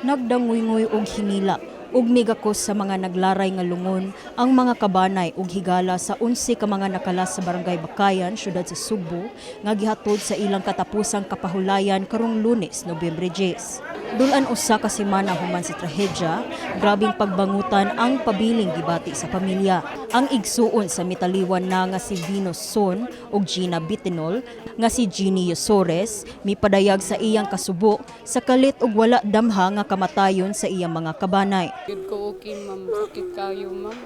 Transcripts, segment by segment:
Nagdanguy-nguy og hinila ug migakos sa mga naglaray nga lungon ang mga kabanay ug higala sa 11 ka mga nakalas sa barangay Bakayan, syudad sa Subo, nga gihatod sa ilang katapusang kapahulayan karong Lunes, Nobyembre 10. Dulan usa ka semana human sa trahedya, grabing pagbangutan ang pabiling gibati sa pamilya. Ang igsuon sa mitaliwan na nga si Venus Son ug Gina Bitinol nga si Jeannie Yosores mipadayag sa iyang kasubo sa kalit ug wala damha nga kamatayon sa iyang mga kabanay. Gid ko okay, ma'am. Sakit kayo, ma'am.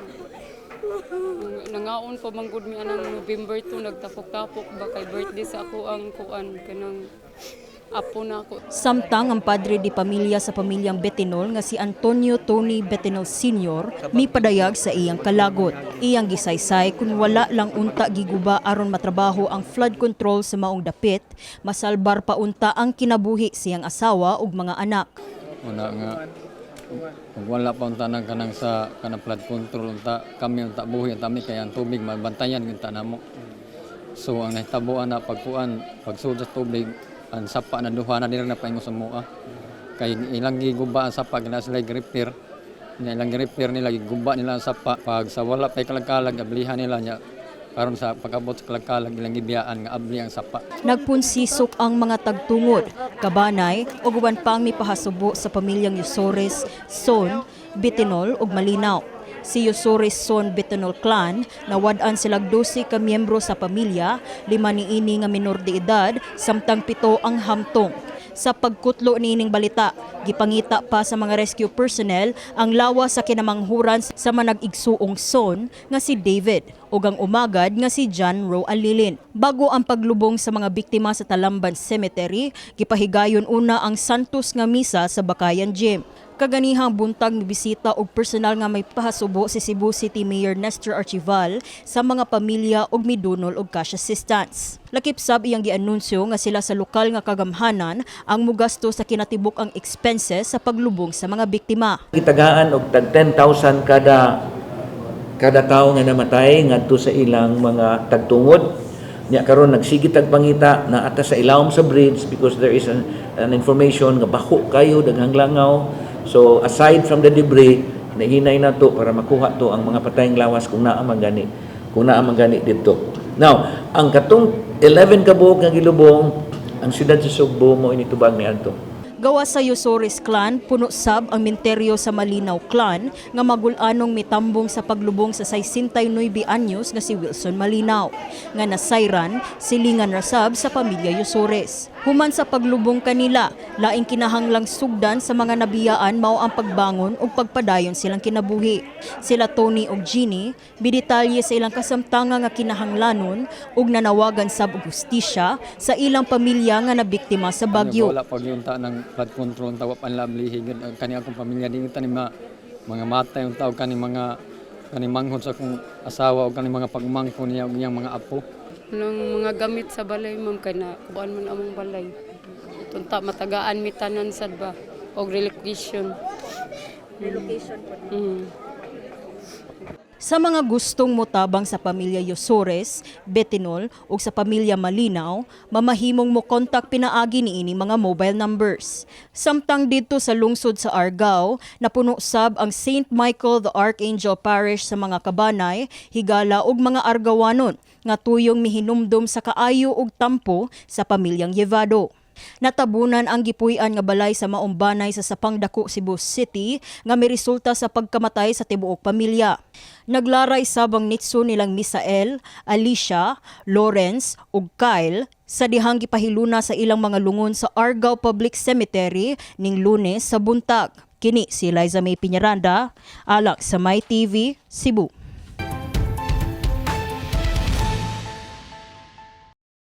Nangaon pa man gud mi anang November 2 nagtapok-tapok ba kay birthday sa ako ang kuan kanang apo na ako. Samtang ang padre di pamilya sa pamilyang Betinol nga si Antonio Tony Betinol Sr. mipadayag sa iyang kalagot. Iyang gisaysay kung wala lang unta giguba aron matrabaho ang flood control sa maong dapit, masalbar pa unta ang kinabuhi siyang asawa ug mga anak. Una nga kung wala pa unta nang kanang sa kanang flood control unta kami unta buhi unta mi kay ang tubig mabantayan unta namo. So ang nahitabuan na pagkuan pagsud sa tubig ang sapa na duha na nila na paingo sa mua. Kay ilang giguba ang sapa gina sila repair. Nya ilang repair nila giguba nila ang sapa pag sa wala pa kalagkalag ablihan nila nya karon sa pagabot sa kalagkalag ilang gibiyaan nga abli ang sapa. Nagpunsisok ang mga tagtungod, kabanay ug uban pang mipahasubo sa pamilyang Yusores, Son, Bitinol ug Malinaw. Si Yusores Son Bitinol clan nawad-an silag 12 ka miyembro sa pamilya, lima niini nga minor de edad, samtang pito ang hamtong. Sa pagkutlo niining balita, gipangita pa sa mga rescue personnel ang lawa sa kinamanghuran sa manag-igsuong son nga si David ug ang umagad nga si John Roe Alilin. Bago ang paglubong sa mga biktima sa Talamban Cemetery, gipahigayon una ang Santos nga misa sa Bakayan Gym. Kaganihang buntag ni bisita og personal nga may pahasubo si Cebu City Mayor Nestor Archival sa mga pamilya og midunol og cash assistance. Lakip sab iyang gianunsyo nga sila sa lokal nga kagamhanan ang mugasto sa kinatibuk ang expenses sa paglubong sa mga biktima. Gitagaan og tag 10,000 kada kada tawo nga namatay ngadto sa ilang mga tagtungod. Nya karon nagsige tag pangita na ata sa ilawom sa bridge because there is an, an information nga baho kayo daghang langaw. So aside from the debris, nahinay na to para makuha to ang mga patayng lawas kung naa man gani. Kung naa man gani dito. Now, ang katong 11 ka nga gilubong ang siyudad sa Sugbo mo initubang ni adto. Gawa sa Yusores clan, puno sab ang minteryo sa Malinaw clan nga magulanong mitambong sa paglubong sa 69 anyos nga si Wilson Malinaw. Nga nasayran, silingan ra sab sa pamilya Yusores. Human sa paglubong kanila, laing kinahanglang sugdan sa mga nabiyaan mao ang pagbangon ug pagpadayon silang kinabuhi. Sila Tony ug Jeannie, bidetalye sa ilang kasamtanga nga kinahanglanon ug nanawagan sab og sa ilang pamilya nga nabiktima sa bagyo. Wala pag yunta ng flood control tawa panlablihi gid kani akong pamilya di tani ma mga matay yung tao kani mga kani manghod sa akong asawa o kani mga pagmangko niya ug iyang mga apo. Nang mga gamit sa balay, ma'am, kay na kuan man among balay. Tunta matagaan mi tanan sad ba og relocation. Relocation po. Mm. Sa mga gustong motabang sa pamilya Yosores, Betinol ug sa pamilya Malinaw, mamahimong mo kontak pinaagi niini mga mobile numbers. Samtang dito sa lungsod sa Argao, napuno sab ang St. Michael the Archangel Parish sa mga kabanay, higala ug mga argawanon nga tuyong mihinumdum sa kaayo ug tampo sa pamilyang Yevado. Natabunan ang gipuy-an nga balay sa maumbanay sa Sapang Dako, Cebu City nga may resulta sa pagkamatay sa tibuok pamilya. Naglaray sabang nitso nilang Misael, Alicia, Lawrence ug Kyle sa dihang gipahiluna sa ilang mga lungon sa Argao Public Cemetery ning Lunes sa buntag. Kini si Liza May Piñaranda, alak sa My TV, Cebu.